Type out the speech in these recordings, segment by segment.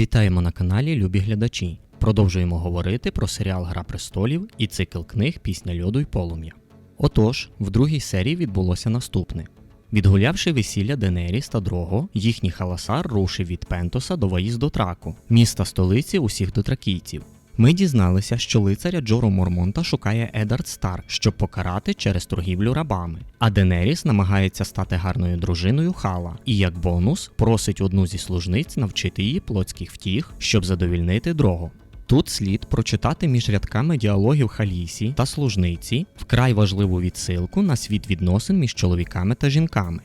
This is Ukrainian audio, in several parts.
Вітаємо на каналі Любі глядачі. Продовжуємо говорити про серіал Гра престолів і цикл книг Пісня льоду й полум'я. Отож, в другій серії відбулося наступне. Відгулявши весілля Денеріс та Дрого, їхній халасар рушив від Пентоса до воїзду Траку, міста столиці усіх дотракійців. Ми дізналися, що лицаря Джору Мормонта шукає Едард Стар, щоб покарати через торгівлю рабами. А Денеріс намагається стати гарною дружиною Хала, і як бонус просить одну зі служниць навчити її плотських втіх, щоб задовільнити Дрого. Тут слід прочитати між рядками діалогів Халісі та служниці вкрай важливу відсилку на світ відносин між чоловіками та жінками.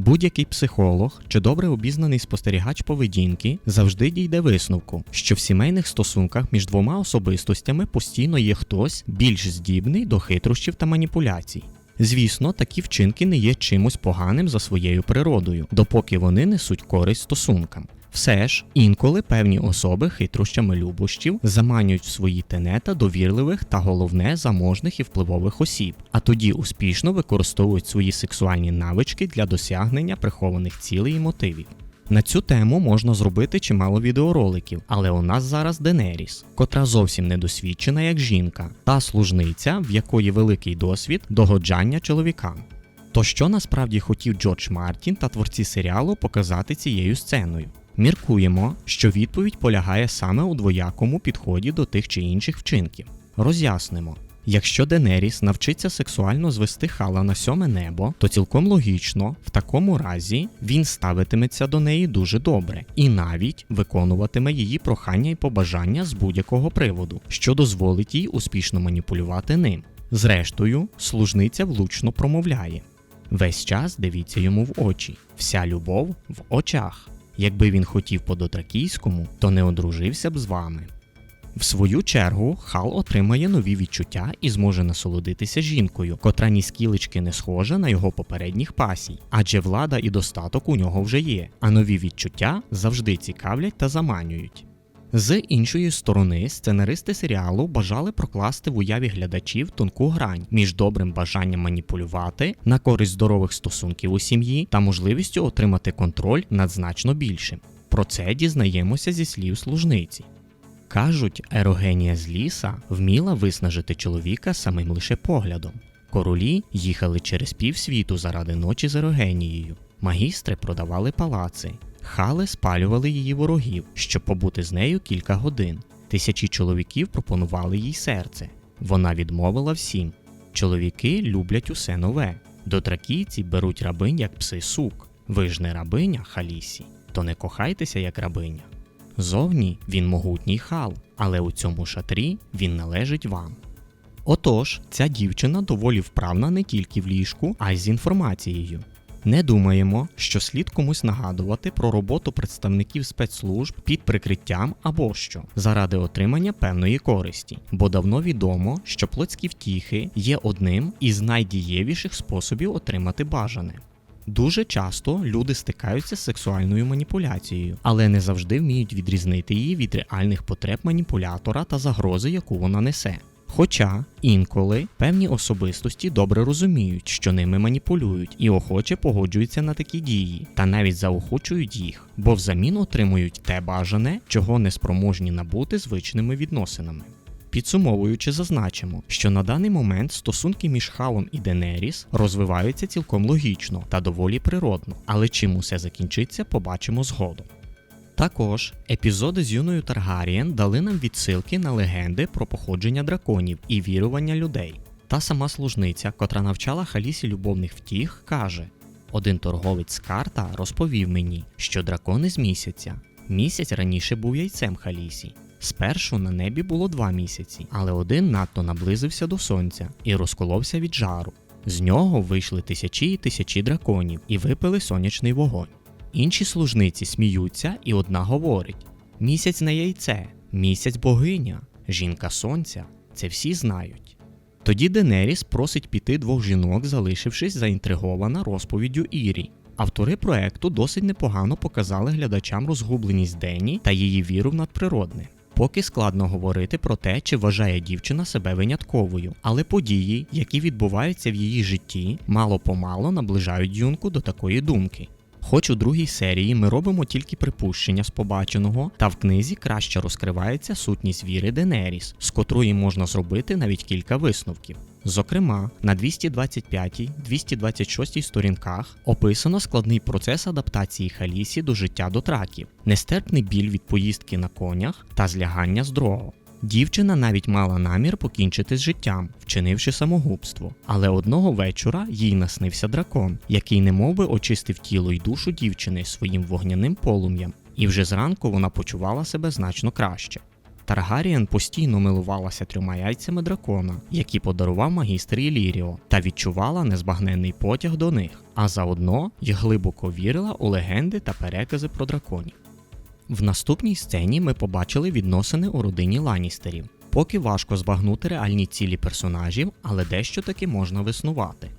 Будь-який психолог чи добре обізнаний спостерігач поведінки завжди дійде висновку, що в сімейних стосунках між двома особистостями постійно є хтось більш здібний до хитрощів та маніпуляцій. Звісно, такі вчинки не є чимось поганим за своєю природою, допоки вони несуть користь стосункам. Все ж, інколи певні особи хитрощами любощів заманюють в свої тенета довірливих та головне заможних і впливових осіб, а тоді успішно використовують свої сексуальні навички для досягнення прихованих цілей і мотивів. На цю тему можна зробити чимало відеороликів, але у нас зараз Денеріс, котра зовсім не досвідчена як жінка, та служниця, в якої великий досвід догоджання чоловікам. То що насправді хотів Джордж Мартін та творці серіалу показати цією сценою? Міркуємо, що відповідь полягає саме у двоякому підході до тих чи інших вчинків. Роз'яснимо. Якщо Денеріс навчиться сексуально звести хала на сьоме небо, то цілком логічно, в такому разі він ставитиметься до неї дуже добре і навіть виконуватиме її прохання і побажання з будь-якого приводу, що дозволить їй успішно маніпулювати ним. Зрештою, служниця влучно промовляє: весь час дивіться йому в очі, вся любов в очах. Якби він хотів по дотракійському, то не одружився б з вами. В свою чергу Хал отримає нові відчуття і зможе насолодитися жінкою, котра ні скілечки не схожа на його попередніх пасій, адже влада і достаток у нього вже є, а нові відчуття завжди цікавлять та заманюють. З іншої сторони, сценаристи серіалу бажали прокласти в уяві глядачів тонку грань між добрим бажанням маніпулювати на користь здорових стосунків у сім'ї та можливістю отримати контроль над значно більшим. Про це дізнаємося зі слів служниці. Кажуть, ерогенія з ліса вміла виснажити чоловіка самим лише поглядом. Королі їхали через півсвіту заради ночі з ерогенією. Магістри продавали палаци, хали спалювали її ворогів, щоб побути з нею кілька годин. Тисячі чоловіків пропонували їй серце. Вона відмовила всім. Чоловіки люблять усе нове. Дотракійці беруть рабинь як пси сук. Ви ж не рабиня, Халісі, то не кохайтеся як рабиня. Зовні він могутній хал, але у цьому шатрі він належить вам. Отож, ця дівчина доволі вправна не тільки в ліжку, а й з інформацією. Не думаємо, що слід комусь нагадувати про роботу представників спецслужб під прикриттям або що заради отримання певної користі, бо давно відомо, що плотські втіхи є одним із найдієвіших способів отримати бажане. Дуже часто люди стикаються з сексуальною маніпуляцією, але не завжди вміють відрізнити її від реальних потреб маніпулятора та загрози, яку вона несе. Хоча інколи певні особистості добре розуміють, що ними маніпулюють, і охоче погоджуються на такі дії, та навіть заохочують їх, бо взамін отримують те бажане, чого не спроможні набути звичними відносинами. Підсумовуючи, зазначимо, що на даний момент стосунки між Халом і Денеріс розвиваються цілком логічно та доволі природно, але чим усе закінчиться, побачимо згодом. Також епізоди з юною Таргарієн дали нам відсилки на легенди про походження драконів і вірування людей. Та сама служниця, котра навчала Халісі любовних втіх, каже: один торговець з карта розповів мені, що дракони з місяця. Місяць раніше був яйцем Халісі. Спершу на небі було два місяці, але один надто наблизився до сонця і розколовся від жару. З нього вийшли тисячі і тисячі драконів і випили сонячний вогонь. Інші служниці сміються, і одна говорить: місяць не яйце, місяць богиня, жінка сонця це всі знають. Тоді Денеріс просить піти двох жінок, залишившись заінтригована розповіддю Ірі. Автори проекту досить непогано показали глядачам розгубленість Дені та її віру в надприродне. Поки складно говорити про те, чи вважає дівчина себе винятковою, але події, які відбуваються в її житті, мало помало наближають юнку до такої думки. Хоч у другій серії ми робимо тільки припущення з побаченого, та в книзі краще розкривається сутність віри Денеріс, з котрої можна зробити навіть кілька висновків. Зокрема, на 225-226 сторінках описано складний процес адаптації Халісі до життя дотраків, нестерпний біль від поїздки на конях та злягання з дрого. Дівчина навіть мала намір покінчити з життям, вчинивши самогубство. Але одного вечора їй наснився дракон, який немовби очистив тіло й душу дівчини своїм вогняним полум'ям, і вже зранку вона почувала себе значно краще. Таргаріен постійно милувалася трьома яйцями дракона, які подарував магістр Іліріо, та відчувала незбагненний потяг до них, а заодно й глибоко вірила у легенди та перекази про драконів. В наступній сцені ми побачили відносини у родині Ланістерів. Поки важко збагнути реальні цілі персонажів, але дещо таки можна виснувати.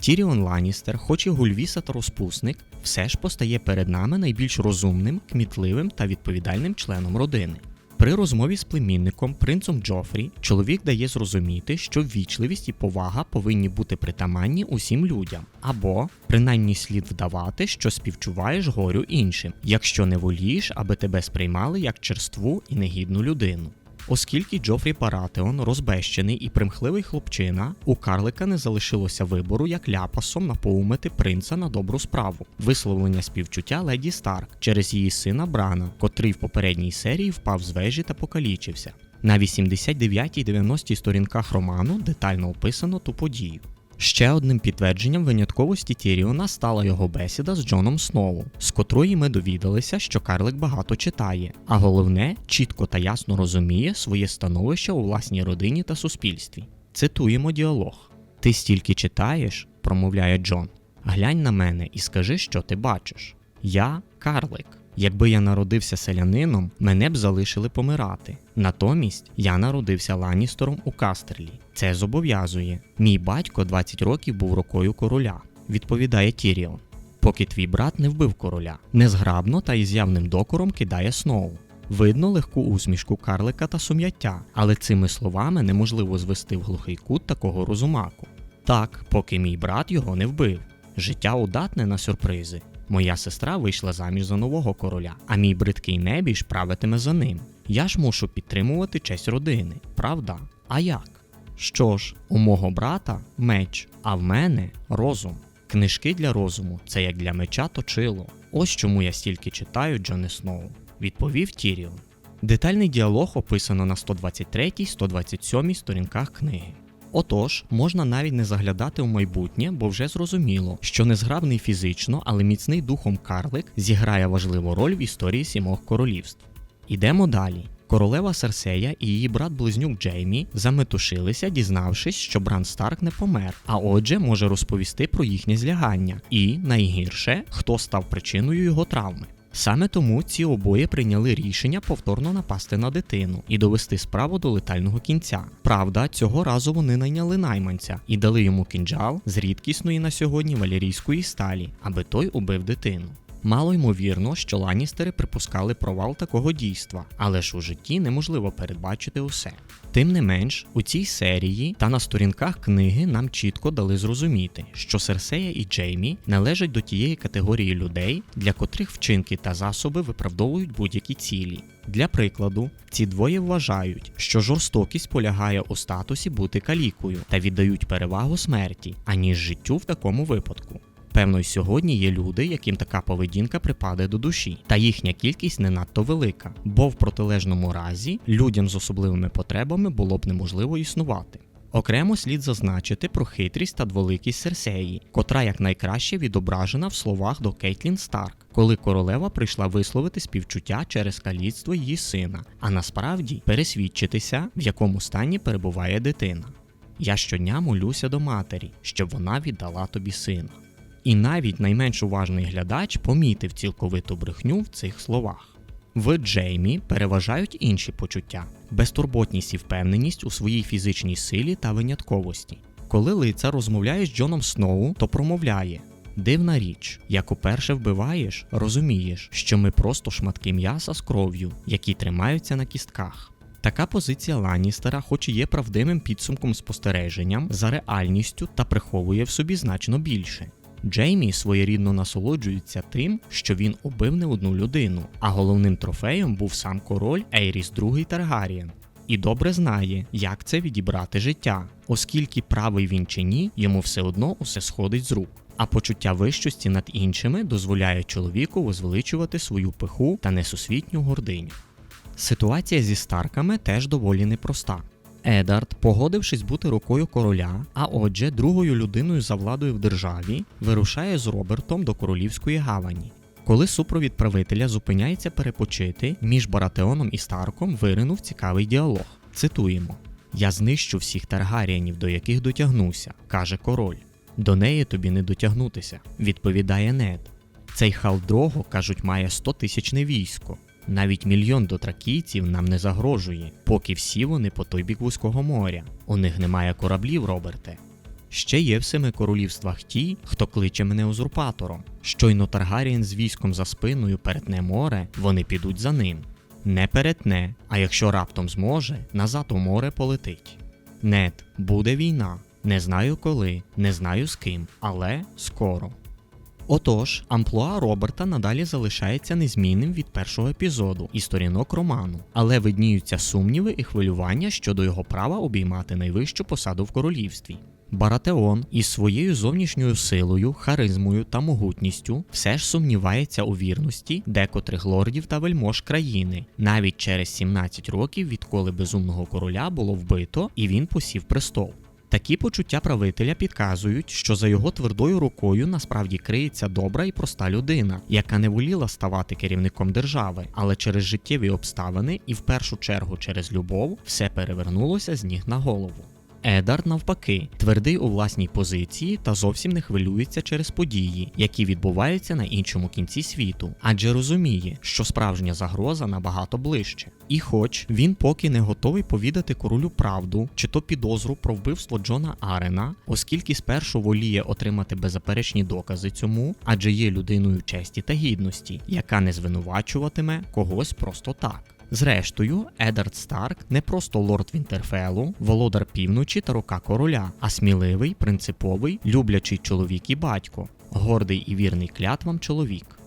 Тіріон Ланістер, хоч і гульвіса та розпусник, все ж постає перед нами найбільш розумним, кмітливим та відповідальним членом родини. При розмові з племінником, принцом Джофрі, чоловік дає зрозуміти, що ввічливість і повага повинні бути притаманні усім людям, або принаймні слід вдавати, що співчуваєш горю іншим, якщо не волієш, аби тебе сприймали як черству і негідну людину. Оскільки Джофрі Паратеон розбещений і примхливий хлопчина, у Карлика не залишилося вибору як ляпасом напоумити принца на добру справу, висловлення співчуття леді Старк через її сина Брана, котрий в попередній серії впав з вежі та покалічився. На 89-90 сторінках роману детально описано ту подію. Ще одним підтвердженням винятковості Тіріона стала його бесіда з Джоном Сноу, з котрої ми довідалися, що Карлик багато читає, а головне, чітко та ясно розуміє своє становище у власній родині та суспільстві. Цитуємо діалог: Ти стільки читаєш, промовляє Джон. Глянь на мене і скажи, що ти бачиш. Я Карлик. Якби я народився селянином, мене б залишили помирати. Натомість я народився ланістором у Кастерлі. Це зобов'язує. Мій батько 20 років був рукою короля, відповідає Тіріон. Поки твій брат не вбив короля, незграбно та із явним докором кидає Сноу. Видно легку усмішку карлика та сум'яття, але цими словами неможливо звести в глухий кут такого розумаку. Так, поки мій брат його не вбив. Життя удатне на сюрпризи. Моя сестра вийшла заміж за нового короля, а мій бридкий небіж правитиме за ним. Я ж мушу підтримувати честь родини, правда? А як? Що ж, у мого брата меч, а в мене розум. Книжки для розуму це як для меча точило. Ось чому я стільки читаю Джоне Сноу, відповів Тіріон. Детальний діалог описано на 123-127 сторінках книги. Отож, можна навіть не заглядати у майбутнє, бо вже зрозуміло, що незграбний фізично, але міцний духом карлик зіграє важливу роль в історії сімох королівств. Ідемо далі. Королева Серсея і її брат-близнюк Джеймі заметушилися, дізнавшись, що Бран Старк не помер, а отже, може розповісти про їхнє злягання, і найгірше, хто став причиною його травми. Саме тому ці обоє прийняли рішення повторно напасти на дитину і довести справу до летального кінця. Правда, цього разу вони найняли найманця і дали йому кінджал з рідкісної на сьогодні валерійської сталі, аби той убив дитину. Мало ймовірно, що ланістери припускали провал такого дійства, але ж у житті неможливо передбачити усе. Тим не менш, у цій серії та на сторінках книги нам чітко дали зрозуміти, що Серсея і Джеймі належать до тієї категорії людей, для котрих вчинки та засоби виправдовують будь-які цілі. Для прикладу, ці двоє вважають, що жорстокість полягає у статусі бути калікою та віддають перевагу смерті, аніж життю в такому випадку. Певно, й сьогодні є люди, яким така поведінка припаде до душі, та їхня кількість не надто велика, бо в протилежному разі людям з особливими потребами було б неможливо існувати. Окремо слід зазначити про хитрість та дволикість Серсеї, котра якнайкраще відображена в словах до Кейтлін Старк, коли королева прийшла висловити співчуття через каліцтво її сина, а насправді пересвідчитися, в якому стані перебуває дитина. Я щодня молюся до матері, щоб вона віддала тобі сина. І навіть найменш уважний глядач помітив цілковиту брехню в цих словах. В Джеймі переважають інші почуття безтурботність і впевненість у своїй фізичній силі та винятковості. Коли лицар розмовляє з Джоном Сноу, то промовляє: Дивна річ, як уперше вбиваєш, розумієш, що ми просто шматки м'яса з кров'ю, які тримаються на кістках. Така позиція Ланністера, хоч і є правдивим підсумком спостереженням за реальністю та приховує в собі значно більше. Джеймі своєрідно насолоджується тим, що він убив не одну людину, а головним трофеєм був сам король Ейріс II Таргарієн. І добре знає, як це відібрати життя, оскільки правий він чи ні, йому все одно усе сходить з рук. А почуття вищості над іншими дозволяє чоловіку возвеличувати свою пиху та несусвітню гординю. Ситуація зі Старками теж доволі непроста. Едард, погодившись бути рукою короля, а отже, другою людиною за владою в державі, вирушає з Робертом до королівської гавані. Коли супровід правителя зупиняється перепочити, між Баратеоном і Старком виринув цікавий діалог. Цитуємо: Я знищу всіх таргаріанів, до яких дотягнуся, каже король. До неї тобі не дотягнутися, відповідає Нед. Цей халдрого, кажуть, має 100 тисячне військо. Навіть мільйон дотракійців нам не загрожує, поки всі вони по той бік вузького моря. У них немає кораблів, Роберте. Ще є в семи королівствах ті, хто кличе мене узурпатором. Щойно Таргарієн з військом за спиною перетне море, вони підуть за ним. Не перетне, а якщо раптом зможе, назад у море полетить. Нет, буде війна. Не знаю коли, не знаю з ким, але скоро. Отож, амплуа Роберта надалі залишається незмінним від першого епізоду і сторінок роману, але видніються сумніви і хвилювання щодо його права обіймати найвищу посаду в королівстві. Баратеон із своєю зовнішньою силою, харизмою та могутністю все ж сумнівається у вірності декотрих лордів та вельмож країни, навіть через 17 років, відколи безумного короля було вбито і він посів престол. Такі почуття правителя підказують, що за його твердою рукою насправді криється добра і проста людина, яка не воліла ставати керівником держави, але через життєві обставини і в першу чергу через любов все перевернулося з ніг на голову. Едард, навпаки, твердий у власній позиції та зовсім не хвилюється через події, які відбуваються на іншому кінці світу, адже розуміє, що справжня загроза набагато ближче. І хоч він поки не готовий повідати королю правду чи то підозру про вбивство Джона Арена, оскільки спершу воліє отримати беззаперечні докази цьому, адже є людиною честі та гідності, яка не звинувачуватиме когось просто так. Зрештою, Едард Старк не просто лорд Вінтерфелу, володар півночі та рука короля, а сміливий, принциповий, люблячий чоловік і батько, гордий і вірний клятвам чоловік.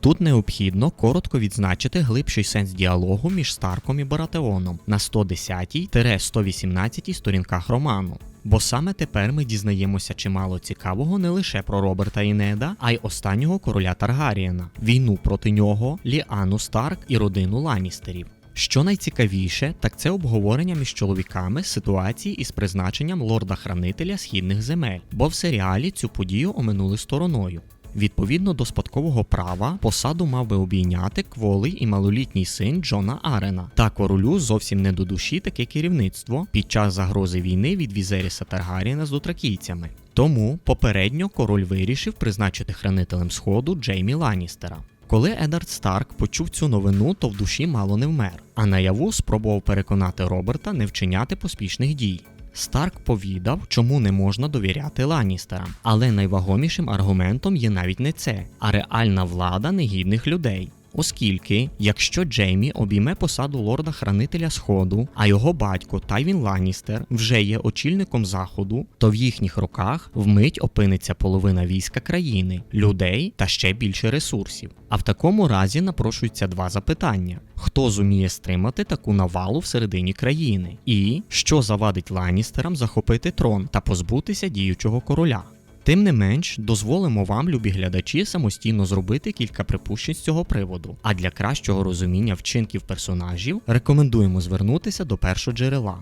Тут необхідно коротко відзначити глибший сенс діалогу між Старком і Баратеоном на 110-118 сторінках роману. Бо саме тепер ми дізнаємося чимало цікавого не лише про Роберта і Неда, а й останнього короля Таргарієна, війну проти нього, Ліану Старк і родину Ланістерів. Що найцікавіше, так це обговорення між чоловіками ситуації із призначенням лорда-хранителя східних земель, бо в серіалі цю подію оминули стороною. Відповідно до спадкового права, посаду мав би обійняти кволий і малолітній син Джона Арена. Та королю зовсім не до душі таке керівництво під час загрози війни від Візеріса Таргаріна з дотракійцями. Тому попередньо король вирішив призначити хранителем сходу Джеймі Ланністера. Коли Едард Старк почув цю новину, то в душі мало не вмер, а наяву спробував переконати Роберта не вчиняти поспішних дій. Старк повідав, чому не можна довіряти Ланністерам, але найвагомішим аргументом є навіть не це, а реальна влада негідних людей. Оскільки, якщо Джеймі обійме посаду лорда-хранителя Сходу, а його батько Тайвін Ланністер вже є очільником заходу, то в їхніх руках вмить опиниться половина війська країни, людей та ще більше ресурсів. А в такому разі напрошуються два запитання: хто зуміє стримати таку навалу всередині країни, і що завадить Ланністерам захопити трон та позбутися діючого короля. Тим не менш, дозволимо вам, любі глядачі, самостійно зробити кілька припущень з цього приводу. А для кращого розуміння вчинків персонажів рекомендуємо звернутися до першого джерела.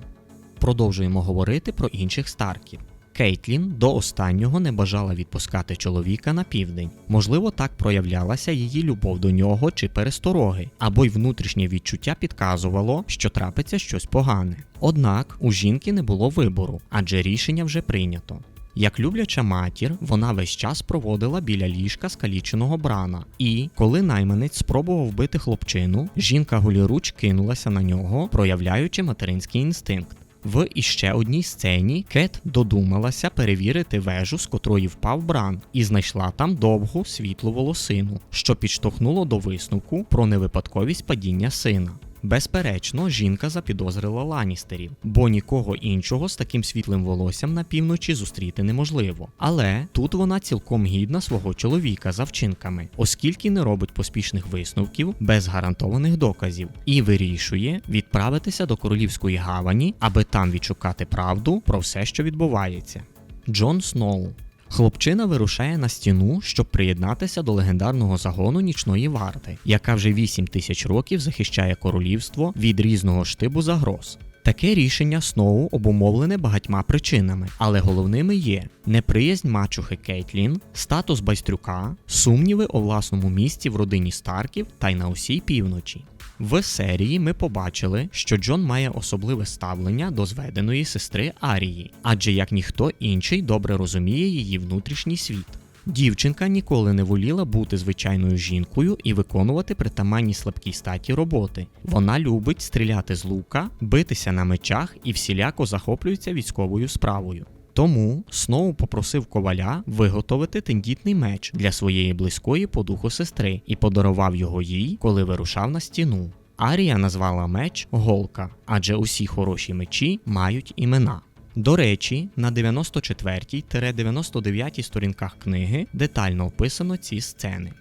Продовжуємо говорити про інших старків. Кейтлін до останнього не бажала відпускати чоловіка на південь. Можливо, так проявлялася її любов до нього чи перестороги, або й внутрішнє відчуття підказувало, що трапиться щось погане. Однак у жінки не було вибору, адже рішення вже прийнято. Як любляча матір, вона весь час проводила біля ліжка скаліченого брана, і коли найманець спробував вбити хлопчину, жінка голіруч кинулася на нього, проявляючи материнський інстинкт. В іще одній сцені Кет додумалася перевірити вежу, з котрої впав бран, і знайшла там довгу світлу волосину, що підштовхнуло до висновку про невипадковість падіння сина. Безперечно, жінка запідозрила Ланістерів, бо нікого іншого з таким світлим волоссям на півночі зустріти неможливо. Але тут вона цілком гідна свого чоловіка за вчинками, оскільки не робить поспішних висновків без гарантованих доказів, і вирішує відправитися до королівської гавані, аби там відшукати правду про все, що відбувається. Джон Сноу Хлопчина вирушає на стіну, щоб приєднатися до легендарного загону нічної варти, яка вже 8 тисяч років захищає королівство від різного штибу загроз. Таке рішення Сноу обумовлене багатьма причинами, але головними є неприязнь мачухи Кейтлін, статус байстрюка, сумніви у власному місці в родині Старків та й на усій півночі. В серії ми побачили, що Джон має особливе ставлення до зведеної сестри Арії, адже як ніхто інший добре розуміє її внутрішній світ. Дівчинка ніколи не воліла бути звичайною жінкою і виконувати притаманні слабкій статі роботи. Вона любить стріляти з лука, битися на мечах і всіляко захоплюється військовою справою. Тому Сноу попросив коваля виготовити тендітний меч для своєї близької по духу сестри і подарував його їй, коли вирушав на стіну. Арія назвала меч Голка, адже усі хороші мечі мають імена. До речі, на 94-99 сторінках книги детально описано ці сцени.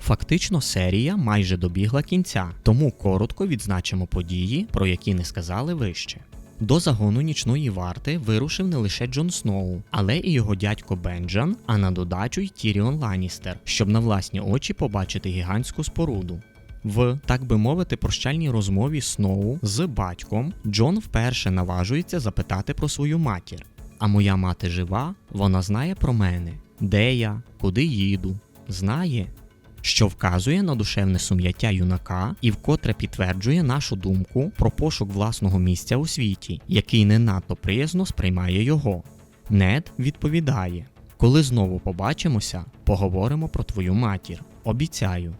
Фактично серія майже добігла кінця, тому коротко відзначимо події, про які не сказали вище. До загону нічної варти вирушив не лише Джон Сноу, але і його дядько Бенджан, а на додачу й Тіріон Ланністер, щоб на власні очі побачити гігантську споруду. В, так би мовити, прощальній розмові Сноу з батьком Джон вперше наважується запитати про свою матір. А моя мати жива, вона знає про мене, де я, куди їду, знає, що вказує на душевне сум'яття юнака і вкотре підтверджує нашу думку про пошук власного місця у світі, який не надто приязно сприймає його. Нед відповідає: Коли знову побачимося, поговоримо про твою матір. Обіцяю.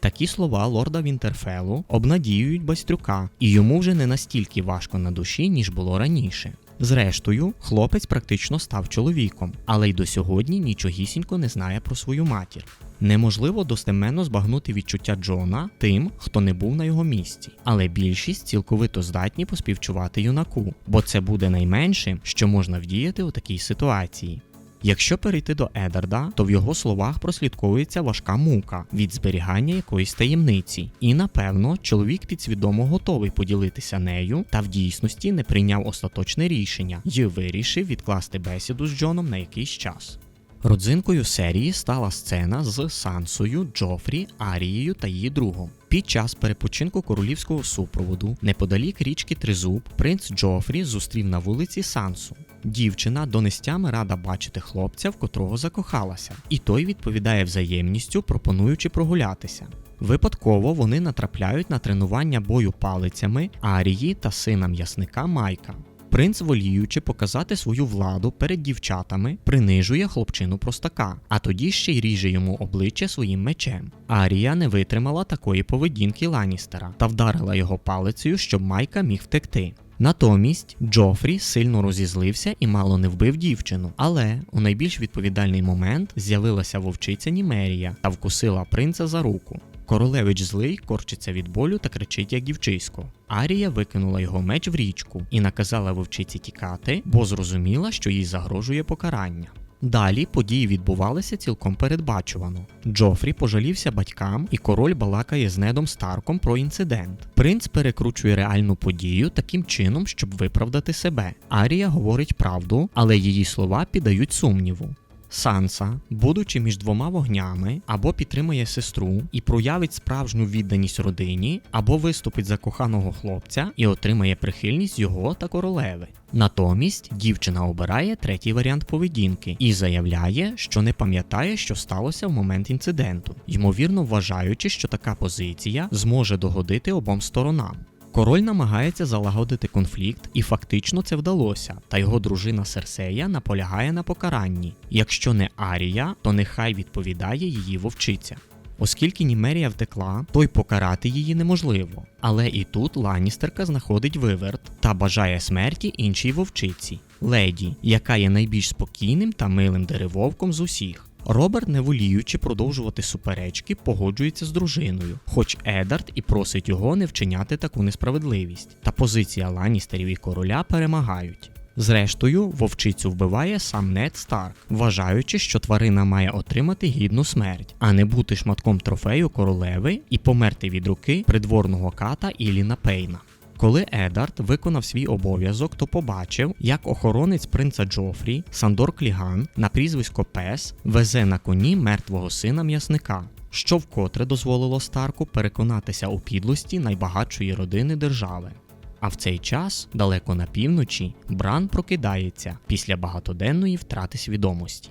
Такі слова лорда Вінтерфелу обнадіюють Бастрюка, і йому вже не настільки важко на душі, ніж було раніше. Зрештою, хлопець практично став чоловіком, але й до сьогодні нічогісінько не знає про свою матір. Неможливо достеменно збагнути відчуття Джона тим, хто не був на його місці, але більшість цілковито здатні поспівчувати юнаку, бо це буде найменшим, що можна вдіяти у такій ситуації. Якщо перейти до Едарда, то в його словах прослідковується важка мука від зберігання якоїсь таємниці, і напевно чоловік підсвідомо готовий поділитися нею, та в дійсності не прийняв остаточне рішення і вирішив відкласти бесіду з Джоном на якийсь час. Родзинкою серії стала сцена з Сансою, Джофрі, Арією та її другом. Під час перепочинку королівського супроводу, неподалік річки Тризуб, принц Джофрі зустрів на вулиці Сансу. Дівчина донестями рада бачити хлопця, в котрого закохалася, і той відповідає взаємністю, пропонуючи прогулятися. Випадково вони натрапляють на тренування бою палицями Арії та сина м'ясника Майка. Принц, воліючи показати свою владу перед дівчатами, принижує хлопчину простака, а тоді ще й ріже йому обличчя своїм мечем. Арія не витримала такої поведінки Ланістера та вдарила його палицею, щоб Майка міг втекти. Натомість Джофрі сильно розізлився і мало не вбив дівчину, але у найбільш відповідальний момент з'явилася вовчиця Німерія та вкусила принца за руку. Королевич злий корчиться від болю та кричить як дівчисько. Арія викинула його меч в річку і наказала вовчиці тікати, бо зрозуміла, що їй загрожує покарання. Далі події відбувалися цілком передбачувано. Джофрі пожалівся батькам, і король балакає з недом Старком про інцидент. Принц перекручує реальну подію таким чином, щоб виправдати себе. Арія говорить правду, але її слова піддають сумніву. Санса, будучи між двома вогнями, або підтримує сестру і проявить справжню відданість родині, або виступить за коханого хлопця і отримає прихильність його та королеви. Натомість дівчина обирає третій варіант поведінки і заявляє, що не пам'ятає, що сталося в момент інциденту, ймовірно вважаючи, що така позиція зможе догодити обом сторонам. Король намагається залагодити конфлікт, і фактично це вдалося, та його дружина Серсея наполягає на покаранні. Якщо не Арія, то нехай відповідає її вовчиця. Оскільки Німерія втекла, то й покарати її неможливо. Але і тут Ланністерка знаходить виверт та бажає смерті іншій вовчиці леді, яка є найбільш спокійним та милим деревовком з усіх. Роберт, не воліючи продовжувати суперечки, погоджується з дружиною, хоч Едард і просить його не вчиняти таку несправедливість. Та позиція Ланністерів і короля перемагають. Зрештою, вовчицю вбиває сам Нед Старк, вважаючи, що тварина має отримати гідну смерть, а не бути шматком трофею королеви і померти від руки придворного ката Іліна Пейна. Коли Едард виконав свій обов'язок, то побачив, як охоронець принца Джофрі, Сандор Кліган, на прізвисько Пес, везе на коні мертвого сина м'ясника, що вкотре дозволило Старку переконатися у підлості найбагатшої родини держави. А в цей час, далеко на півночі, Бран прокидається після багатоденної втрати свідомості.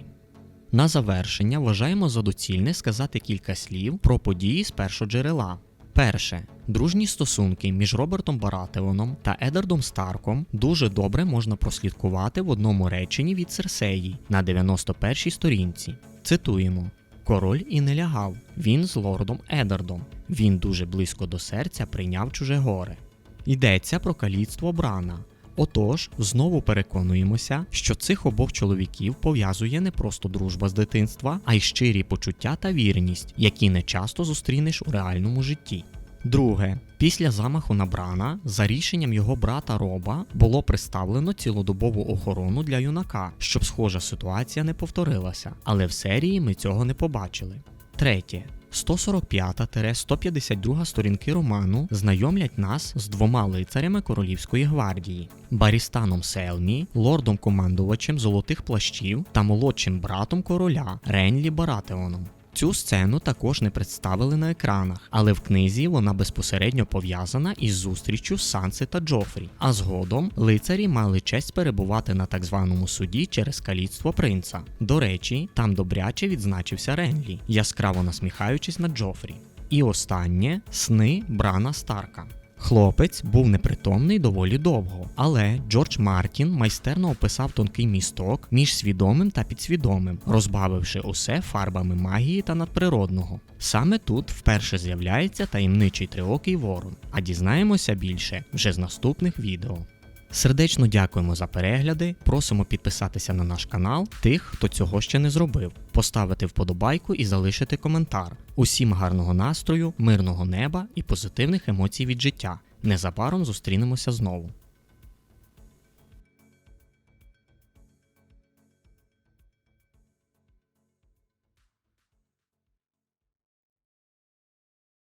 На завершення вважаємо за доцільне сказати кілька слів про події з першоджерела. Перше, дружні стосунки між Робертом Баратеоном та Едардом Старком дуже добре можна прослідкувати в одному реченні від Серсеї на 91-й сторінці. Цитуємо: Король і не лягав, він з лордом Едардом. Він дуже близько до серця прийняв чуже горе. Йдеться про каліцтво Брана. Отож, знову переконуємося, що цих обох чоловіків пов'язує не просто дружба з дитинства, а й щирі почуття та вірність, які не часто зустрінеш у реальному житті. Друге, після замаху на Брана, за рішенням його брата Роба, було представлено цілодобову охорону для юнака, щоб схожа ситуація не повторилася, але в серії ми цього не побачили. Третє. 145-152 сторінки роману знайомлять нас з двома лицарями Королівської гвардії Барістаном Селмі, лордом-командувачем золотих плащів та молодшим братом короля Ренлі Баратеоном. Цю сцену також не представили на екранах, але в книзі вона безпосередньо пов'язана із зустрічю Санси та Джофрі. А згодом лицарі мали честь перебувати на так званому суді через каліцтво принца. До речі, там добряче відзначився Ренлі, яскраво насміхаючись на Джофрі. І останнє сни Брана Старка. Хлопець був непритомний доволі довго, але Джордж Мартін майстерно описав тонкий місток між свідомим та підсвідомим, розбавивши усе фарбами магії та надприродного. Саме тут вперше з'являється таємничий триокий ворон, а дізнаємося більше вже з наступних відео. Сердечно дякуємо за перегляди. Просимо підписатися на наш канал тих, хто цього ще не зробив, поставити вподобайку і залишити коментар. Усім гарного настрою, мирного неба і позитивних емоцій від життя. Незабаром зустрінемося знову.